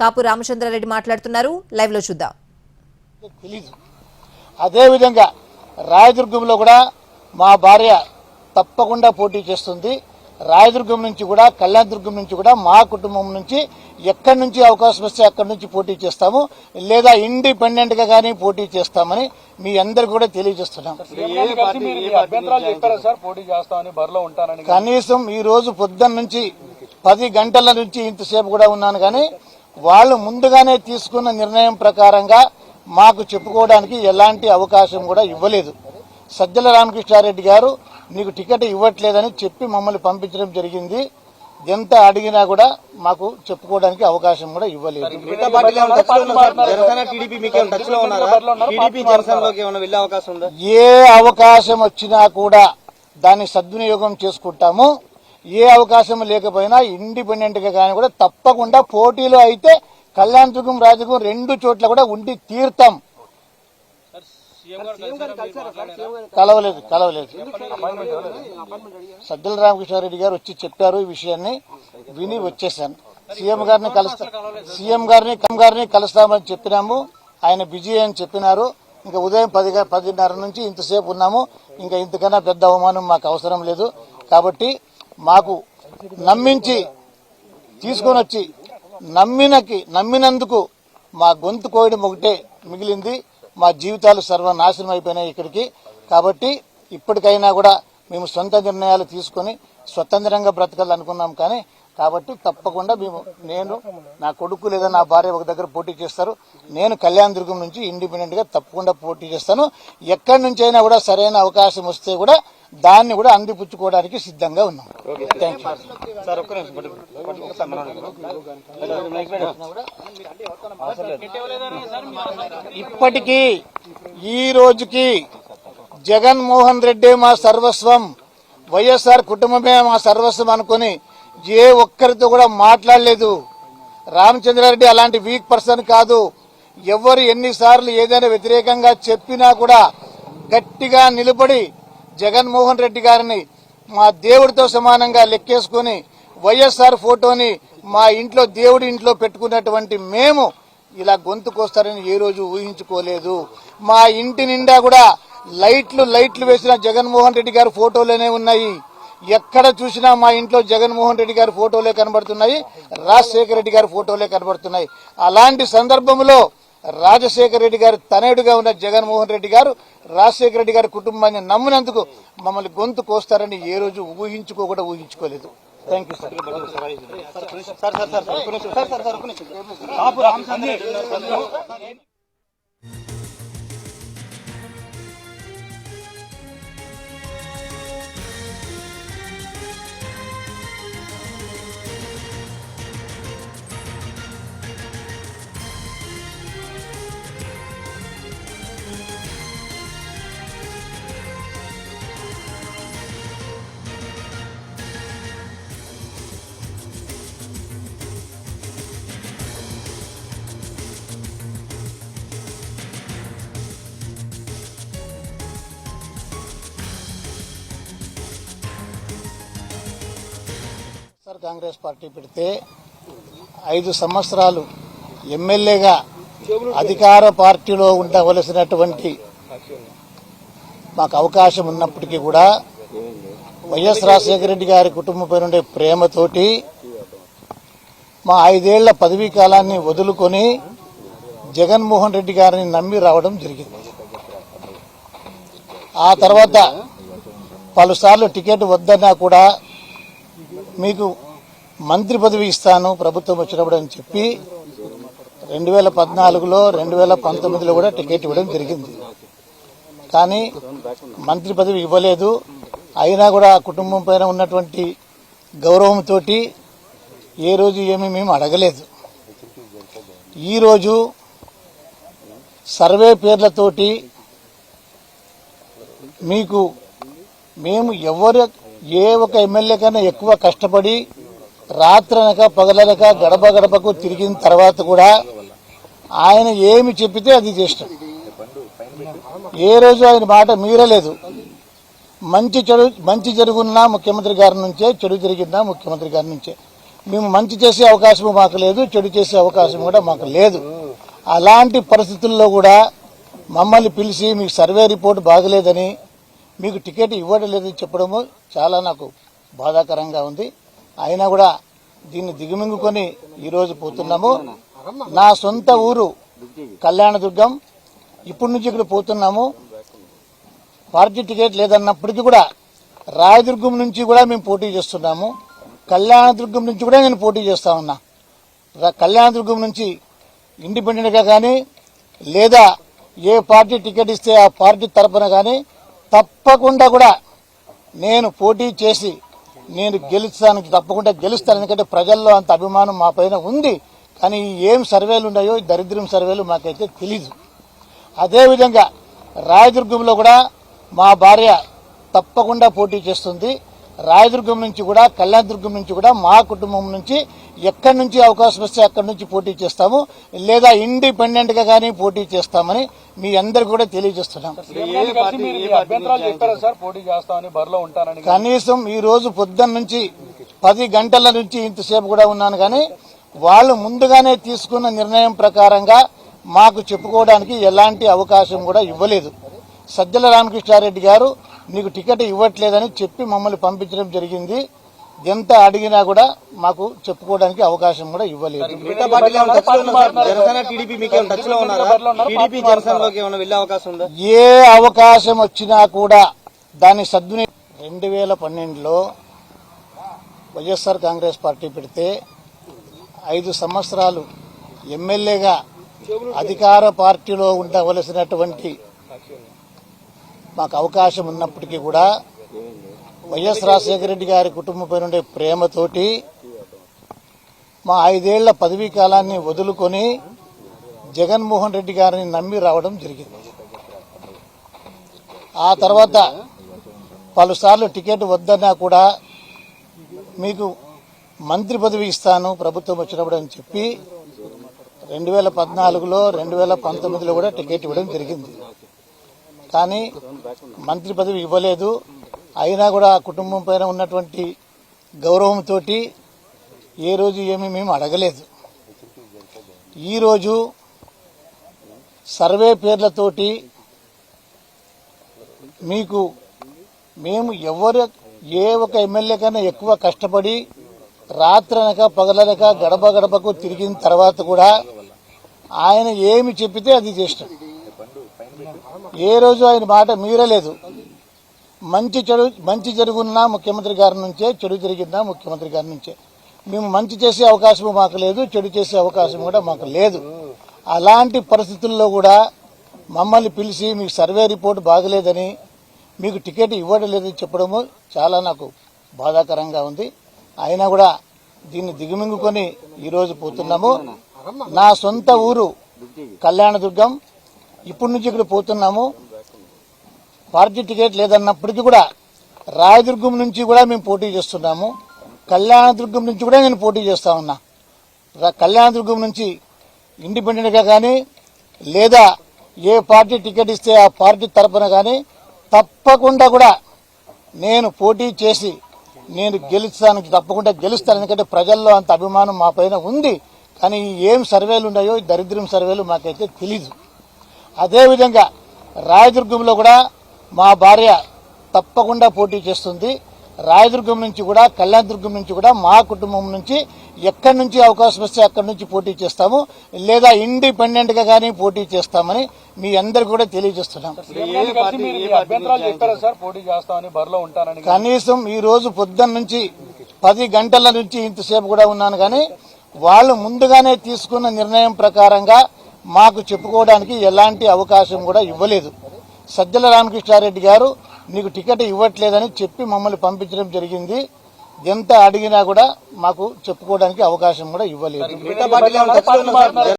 కాపు రామచంద్రారెడ్డి మాట్లాడుతున్నారు. లైవ్లో చూద్దాం. అదేవిధంగా రాయదుర్గంలో కూడా మా భార్య తప్పకుండా పోటీ చేస్తుంది. రాయదుర్గం నుంచి కూడా కళ్యాణదుర్గం నుంచి కూడా మా కుటుంబం నుంచి ఎక్కడి నుంచి అవకాశం వస్తే అక్కడి నుంచి పోటీ చేస్తాము. లేదా ఇండిపెండెంట్గా కానీ పోటీ చేస్తామని మీ అందరికి కూడా తెలియజేస్తున్నాం. కనీసం ఈ రోజు పొద్దున్న నుంచి పది గంటల నుంచి ఇంతసేపు కూడా ఉన్నాను కానీ వాళ్ళు ముందుగానే తీసుకున్న నిర్ణయం ప్రకారంగా మాకు చెప్పుకోవడానికి ఎలాంటి అవకాశం కూడా ఇవ్వలేదు. సజ్జల రామకృష్ణారెడ్డి గారు నీకు టికెట్ ఇవ్వట్లేదని చెప్పి మమ్మల్ని పంపించడం జరిగింది. ఎంత అడిగినా కూడా మాకు చెప్పుకోవడానికి అవకాశం కూడా ఇవ్వలేదు. ఏ అవకాశం వచ్చినా కూడా దాన్ని సద్వినియోగం చేసుకుంటాము. ఏ అవకాశం లేకపోయినా ఇండిపెండెంట్గా కానీ కూడా తప్పకుండా పోటీలో అయితే కళ్యాణదుర్గం రాజదుర్గం రెండు చోట్ల కూడా ఉండి తీర్థం కలవలేదు కలవలేదు. సజ్జల రామకృష్ణారెడ్డి గారు వచ్చి చెప్పారు ఈ విషయాన్ని. విని వచ్చేసాను. సీఎం గారిని కలుస్తా సీఎం గారిని కమ్ గారిని కలుస్తామని చెప్పినాము. ఆయన బిజీ అని చెప్పినారు. ఇంకా ఉదయం పది పదిన్నర నుంచి ఇంతసేపు ఉన్నాము. ఇంకా ఇంతకన్నా పెద్ద అవమానం మాకు అవసరం లేదు. కాబట్టి మాకు నమ్మించి తీసుకొని వచ్చి నమ్మినకి నమ్మినందుకు మా గొంతు కోయడం ఒకటే మిగిలింది. మా జీవితాలు సర్వనాశనం అయిపోయినాయి ఇక్కడికి. కాబట్టి ఇప్పటికైనా కూడా మేము సొంత నిర్ణయాలు తీసుకొని స్వతంత్రంగా బ్రతకాలనుకున్నాం కానీ కాబట్టి తప్పకుండా మేము నేను నా కొడుకు లేదా నా భార్య ఒక దగ్గర పోటీ చేస్తారు. నేను కళ్యాణ దుర్గం నుంచి ఇండిపెండెంట్గా తప్పకుండా పోటీ చేస్తాను. ఎక్కడి నుంచి అయినా కూడా సరైన అవకాశం వస్తే కూడా దాన్ని కూడా అందిపుచ్చుకోవడానికి సిద్ధంగా ఉన్నాం. Thank you. ఇప్పటికీ ఈ రోజుకి జగన్మోహన్ రెడ్డి మా సర్వస్వం వైఎస్ఆర్ కుటుంబమే మా సర్వస్వం అనుకుని ఏ ఒక్కరితో కూడా మాట్లాడలేదు. రామచంద్రారెడ్డి అలాంటి వీక్ పర్సన్ కాదు. ఎవరు ఎన్నిసార్లు ఏదైనా వ్యతిరేకంగా చెప్పినా కూడా గట్టిగా నిలబడి జగన్మోహన్ రెడ్డి గారిని మా దేవుడితో సమానంగా లెక్కేసుకుని వైఎస్ఆర్ ఫోటోని మా ఇంట్లో దేవుడి ఇంట్లో పెట్టుకున్నటువంటి మేము ఇలా గొంతుకొస్తారని ఏ రోజు ఊహించుకోలేదు. మా ఇంటి నిండా కూడా లైట్లు లైట్లు వేసిన జగన్మోహన్ రెడ్డి గారి ఫోటోలోనే ఉన్నాయి. ఎక్కడ చూసినా మా ఇంట్లో జగన్మోహన్ రెడ్డి గారి ఫోటోలే కనబడుతున్నాయి రాజశేఖర రెడ్డి గారి ఫోటోలే కనబడుతున్నాయి. అలాంటి సందర్భంలో రాజశేఖర రెడ్డి గారు తనయుడుగా ఉన్న జగన్మోహన్ రెడ్డి గారు రాజశేఖర రెడ్డి గారి కుటుంబాన్ని నమ్మినందుకు మమ్మల్ని గొంతు కోస్తారని ఏ రోజు ఊహించుకోకుండా ఊహించుకోలేదు. Thank you sir sir Congress party పెడితే ఐదు సంవత్సరాలు ఎమ్మెల్యేగా అధికార పార్టీలో ఉండవలసినటువంటి మాకు అవకాశం ఉన్నప్పటికీ కూడా వైఎస్ రాజశేఖర రెడ్డి గారి కుటుంబంపై ఉండే ప్రేమతోటి మా ఐదేళ్ళ పదవీ కాలాన్ని వదులుకొని జగన్మోహన్ రెడ్డి గారిని నమ్మి రావడం జరిగింది. ఆ తర్వాత పలుసార్లు టికెట్ వద్దన్నా కూడా మీకు మంత్రి పదవి ఇస్తాను ప్రభుత్వం వచ్చినప్పుడు అని చెప్పి రెండు వేల పద్నాలుగులో రెండు వేల పంతొమ్మిదిలో కూడా టికెట్ ఇవ్వడం జరిగింది. కానీ మంత్రి పదవి ఇవ్వలేదు. అయినా కూడా ఆ కుటుంబం పైన ఉన్నటువంటి గౌరవంతో ఏ రోజు ఏమీ మేము అడగలేదు. ఈరోజు సర్వే పేర్లతోటి మీకు మేము ఎవరు ఏ ఒక ఎమ్మెల్యే కన్నా ఎక్కువ కష్టపడి రాత్రనక పగలనక గడప గడపకు తిరిగిన తర్వాత కూడా ఆయన ఏమి చెప్పితే అది చేస్తాం ఏ రోజు ఆయన మాట మీరలేదు. మంచి చెడు మంచి జరుగున్నా ముఖ్యమంత్రి గారి నుంచే చెడు జరిగిందా ముఖ్యమంత్రి గారి నుంచే. మేము మంచి చేసే అవకాశం మాకు లేదు చెడు చేసే అవకాశం కూడా మాకు లేదు. అలాంటి పరిస్థితుల్లో కూడా మమ్మల్ని పిలిచి మీకు సర్వే రిపోర్ట్ బాగలేదని మీకు టికెట్ ఇవ్వడం లేదని చెప్పడము చాలా నాకు బాధాకరంగా ఉంది. అయినా కూడా దీన్ని దిగుమింగుకొని ఈరోజు పోతున్నాము. నా సొంత ఊరు కళ్యాణదుర్గం. ఇప్పటి నుంచి ఇక్కడ పోతున్నాము. పార్టీ టికెట్ లేదన్నప్పటికీ కూడా రాయదుర్గం నుంచి కూడా మేము పోటీ చేస్తున్నాము. కళ్యాణదుర్గం నుంచి కూడా నేను పోటీ చేస్తా ఉన్నా. కళ్యాణదుర్గం నుంచి ఇండిపెండెంట్గా కానీ లేదా ఏ పార్టీ టికెట్ ఇస్తే ఆ పార్టీ తరపున కానీ తప్పకుండా కూడా నేను పోటీ చేసి నేను గెలుస్తానికి తప్పకుండా గెలుస్తాను. ఎందుకంటే ప్రజల్లో అంత అభిమానం మా పైన ఉంది. కానీ ఏం సర్వేలు ఉన్నాయో దరిద్రం సర్వేలు మాకైతే తెలీదు. అదేవిధంగా రాయదుర్గంలో కూడా మా భార్య తప్పకుండా పోటీ చేస్తుంది. రాయదుర్గం నుంచి కూడా కళ్యాణదుర్గం నుంచి కూడా మా కుటుంబం నుంచి ఎక్కడి నుంచి అవకాశం వస్తే అక్కడి నుంచి పోటీ చేస్తాము. లేదా ఇండిపెండెంట్గా కానీ పోటీ చేస్తామని మీ అందరికి కూడా తెలియజేస్తున్నాం. కనీసం ఈ రోజు పొద్దున్న నుంచి పది గంటల నుంచి ఇంతసేపు కూడా ఉన్నాను కానీ వాళ్ళు ముందుగానే తీసుకున్న నిర్ణయం ప్రకారంగా మాకు చెప్పుకోవడానికి ఎలాంటి అవకాశం కూడా ఇవ్వలేదు. సజ్జల రామకృష్ణారెడ్డి గారు నీకు టికెట్ ఇవ్వట్లేదని చెప్పి మమ్మల్ని పంపించడం జరిగింది. ఎంత అడిగినా కూడా మాకు చెప్పుకోవడానికి అవకాశం కూడా ఇవ్వలేదు. ఏ అవకాశం వచ్చినా కూడా దాన్ని సద్విని రెండు వేల పన్నెండులో వైఎస్ఆర్ కాంగ్రెస్ పార్టీ పెడితే ఐదు సంవత్సరాలు ఎమ్మెల్యేగా అధికార పార్టీలో ఉండవలసినటువంటి మాకు అవకాశం ఉన్నప్పటికీ కూడా వైఎస్ రాజశేఖర రెడ్డి గారి కుటుంబంపై ఉండే ప్రేమతోటి మా ఐదేళ్ళ పదవీ కాలాన్ని వదులుకొని జగన్మోహన్ రెడ్డి గారిని నమ్మి రావడం జరిగింది. ఆ తర్వాత పలుసార్లు టికెట్ వద్దన్నా కూడా మీకు మంత్రి పదవి ఇస్తాను ప్రభుత్వం వచ్చినప్పుడు అని చెప్పి రెండు వేల పద్నాలుగులో రెండు వేల పంతొమ్మిదిలో కూడా టికెట్ ఇవ్వడం జరిగింది. కానీ మంత్రి పదవి ఇవ్వలేదు. అయినా కూడా ఆ కుటుంబం పైన ఉన్నటువంటి గౌరవంతో ఏ రోజు ఏమీ మేము అడగలేదు. ఈరోజు సర్వే పేర్లతోటి మీకు మేము ఎవరు ఏ ఒక ఎమ్మెల్యే కన్నా ఎక్కువ కష్టపడి రాత్రనక పగలనక గడప గడపకు తిరిగిన తర్వాత కూడా ఆయన ఏమి చెప్పితే అది చేసినాం ఏ రోజు ఆయన మాట మీరలేదు. మంచి చెడు మంచి జరుగున్నా ముఖ్యమంత్రి గారి నుంచే చెడు జరిగిందా ముఖ్యమంత్రి గారి నుంచే. మేము మంచి చేసే అవకాశం మాకు లేదు చెడు చేసే అవకాశం కూడా మాకు లేదు. అలాంటి పరిస్థితుల్లో కూడా మమ్మల్ని పిలిచి మీకు సర్వే రిపోర్ట్ బాగలేదని మీకు టికెట్ ఇవ్వడం లేదని చెప్పడము చాలా నాకు బాధాకరంగా ఉంది. అయినా కూడా దీన్ని దిగుమింగుకొని ఈరోజు పోతున్నాము. నా సొంత ఊరు కళ్యాణదుర్గం ఇప్పటి నుంచి ఇక్కడ పోతున్నాము. పార్టీ టికెట్ లేదన్నప్పటికీ కూడా రాయదుర్గం నుంచి కూడా మేము పోటీ చేస్తున్నాము. కళ్యాణదుర్గం నుంచి కూడా నేను పోటీ చేస్తా ఉన్నా. కళ్యాణదుర్గం నుంచి ఇండిపెండెంట్గా కానీ లేదా ఏ పార్టీ టికెట్ ఇస్తే ఆ పార్టీ తరపున కానీ తప్పకుండా కూడా నేను పోటీ చేసి నేను గెలుస్తాను తప్పకుండా గెలుస్తాను. ఎందుకంటే ప్రజల్లో అంత అభిమానం మా పైన ఉంది. కానీ ఏం సర్వేలు ఉన్నాయో దరిద్రం సర్వేలు మాకైతే తెలీదు. అదేవిధంగా రాయదుర్గంలో కూడా మా భార్య తప్పకుండా పోటీ చేస్తుంది. రాయదుర్గం నుంచి కూడా కళ్యాణదుర్గం నుంచి కూడా మా కుటుంబం నుంచి ఎక్కడి నుంచి అవకాశం వస్తే అక్కడి నుంచి పోటీ చేస్తాము. లేదా ఇండిపెండెంట్గా కానీ పోటీ చేస్తామని మీ అందరికి కూడా తెలియజేస్తున్నాం. కనీసం ఈ రోజు పొద్దున్న నుంచి పది గంటల నుంచి ఇంతసేపు కూడా ఉన్నాను కానీ వాళ్ళు ముందుగానే తీసుకున్న నిర్ణయం ప్రకారంగా మాకు చెప్పుకోవడానికి ఎలాంటి అవకాశం కూడా ఇవ్వలేదు. సజ్జల రామకృష్ణారెడ్డి గారు నీకు టికెట్ ఇవ్వట్లేదని చెప్పి మమ్మల్ని పంపించడం జరిగింది. ఎంత అడిగినా కూడా మాకు చెప్పుకోవడానికి అవకాశం కూడా ఇవ్వలేదు.